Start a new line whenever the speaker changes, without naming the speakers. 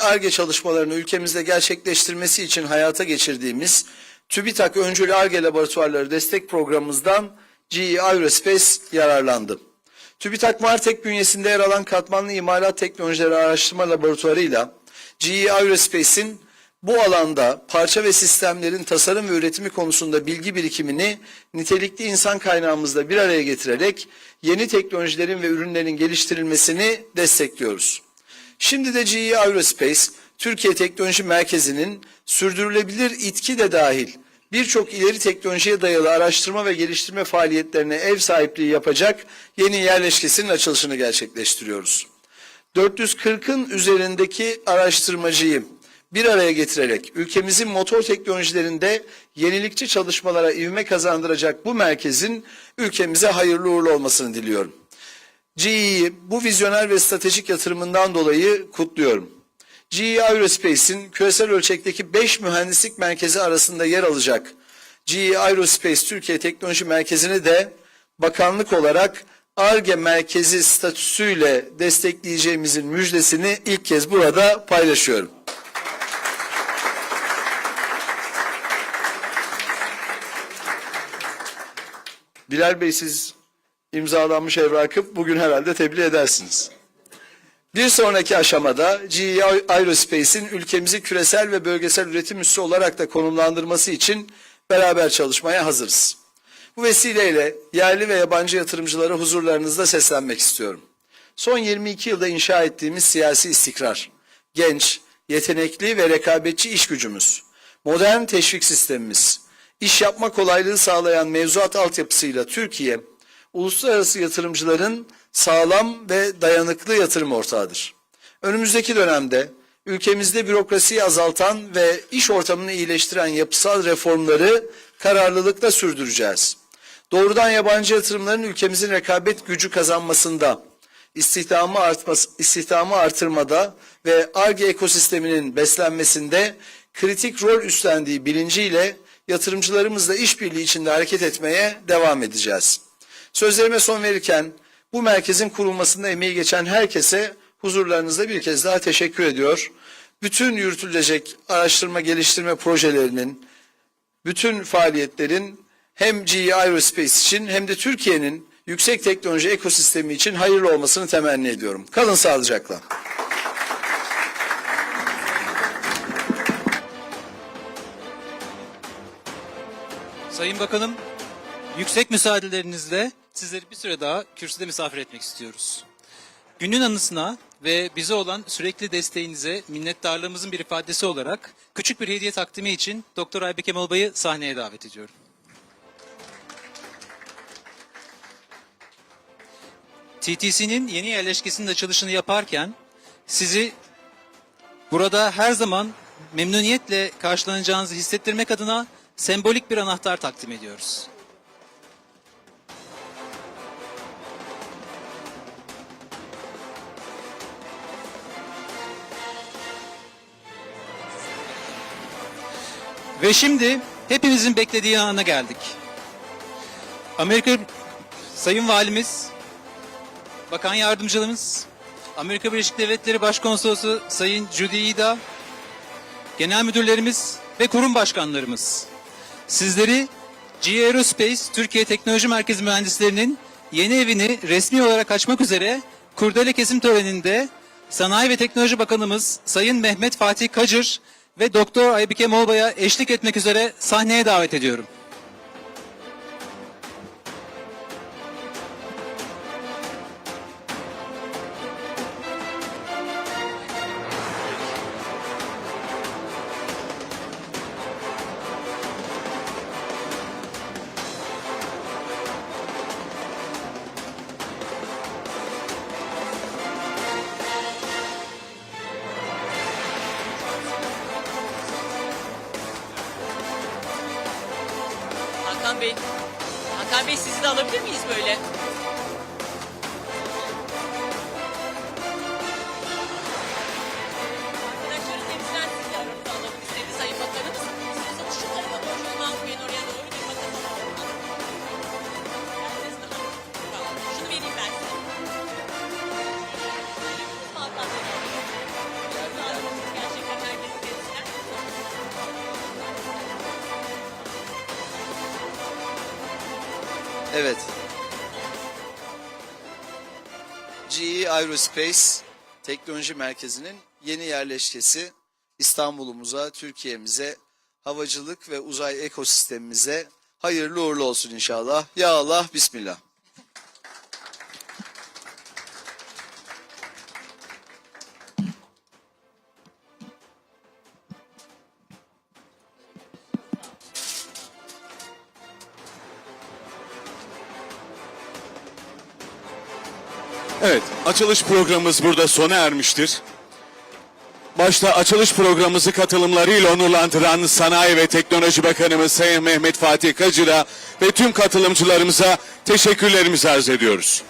ARGE çalışmalarını ülkemizde gerçekleştirmesi için hayata geçirdiğimiz TÜBİTAK öncülü ARGE laboratuvarları destek programımızdan GE Aerospace yararlandı. TÜBİTAK Martek bünyesinde yer alan katmanlı imalat teknolojileri araştırma laboratuvarıyla GE Aerospace'in bu alanda parça ve sistemlerin tasarım ve üretimi konusunda bilgi birikimini nitelikli insan kaynağımızla bir araya getirerek yeni teknolojilerin ve ürünlerin geliştirilmesini destekliyoruz. Şimdi de GE Aerospace, Türkiye Teknoloji Merkezi'nin sürdürülebilir itki de dahil birçok ileri teknolojiye dayalı araştırma ve geliştirme faaliyetlerine ev sahipliği yapacak yeni yerleşkesinin açılışını gerçekleştiriyoruz. 440'ın üzerindeki araştırmacıyı bir araya getirerek ülkemizin motor teknolojilerinde yenilikçi çalışmalara ivme kazandıracak bu merkezin ülkemize hayırlı uğurlu olmasını diliyorum. GE'yi bu vizyoner ve stratejik yatırımından dolayı kutluyorum. GE Aerospace'in küresel ölçekteki 5 mühendislik merkezi arasında yer alacak GE Aerospace Türkiye Teknoloji Merkezi'ni de bakanlık olarak ARGE merkezi statüsüyle destekleyeceğimizin müjdesini ilk kez burada paylaşıyorum. Bilal Bey siz imzalanmış evrakı bugün herhalde tebliğ edersiniz. Bir sonraki aşamada GE Aerospace'in ülkemizi küresel ve bölgesel üretim üssü olarak da konumlandırması için beraber çalışmaya hazırız. Bu vesileyle yerli ve yabancı yatırımcılara huzurlarınızda seslenmek istiyorum. Son 22 yılda inşa ettiğimiz siyasi istikrar, genç, yetenekli ve rekabetçi iş gücümüz, modern teşvik sistemimiz, iş yapma kolaylığı sağlayan mevzuat altyapısıyla Türkiye, uluslararası yatırımcıların sağlam ve dayanıklı yatırım ortağıdır. Önümüzdeki dönemde ülkemizde bürokrasiyi azaltan ve iş ortamını iyileştiren yapısal reformları kararlılıkla sürdüreceğiz. Doğrudan yabancı yatırımların ülkemizin rekabet gücü kazanmasında, istihdamı artması, istihdamı artırmada ve ARGE ekosisteminin beslenmesinde kritik rol üstlendiği bilinciyle yatırımcılarımızla işbirliği içinde hareket etmeye devam edeceğiz. Sözlerime son verirken bu merkezin kurulmasında emeği geçen herkese huzurlarınızda bir kez daha teşekkür ediyor. Bütün yürütülecek araştırma geliştirme projelerinin, bütün faaliyetlerin hem GE Aerospace için hem de Türkiye'nin yüksek teknoloji ekosistemi için hayırlı olmasını temenni ediyorum. Kalın sağlıcakla.
Sayın Bakanım, yüksek müsaadelerinizle sizleri bir süre daha kürsüde misafir etmek istiyoruz. Günün anısına ve bize olan sürekli desteğinize minnettarlığımızın bir ifadesi olarak küçük bir hediye takdimi için Doktor Aybek Kemal Bay'ı sahneye davet ediyorum. TTC'nin yeni yerleşkesinin açılışını yaparken sizi burada her zaman memnuniyetle karşılanacağınızı hissettirmek adına sembolik bir anahtar takdim ediyoruz. Ve şimdi hepimizin beklediği ana geldik. Amerika Sayın Valimiz, Bakan Yardımcılarımız, Amerika Birleşik Devletleri Başkonsolosu Sayın Judy Ida, Genel Müdürlerimiz ve kurum başkanlarımız. Sizleri G Aerospace Türkiye Teknoloji Merkezi mühendislerinin yeni evini resmi olarak açmak üzere kurdele kesim töreninde Sanayi ve Teknoloji Bakanımız Sayın Mehmet Fatih Kacır ve Doktor Aybike Molba'ya eşlik etmek üzere sahneye davet ediyorum.
Hakan Bey. Hakan Bey sizi de alabilir miyiz böyle?
Evet. GE Aerospace Teknoloji Merkezi'nin yeni yerleşkesi İstanbul'umuza, Türkiye'mize, havacılık ve uzay ekosistemimize hayırlı uğurlu olsun inşallah. Ya Allah, Bismillah.
Evet, açılış programımız burada sona ermiştir. Başta açılış programımızı katılımlarıyla onurlandıran Sanayi ve Teknoloji Bakanımız Sayın Mehmet Fatih Kacır'a ve tüm katılımcılarımıza teşekkürlerimizi arz ediyoruz.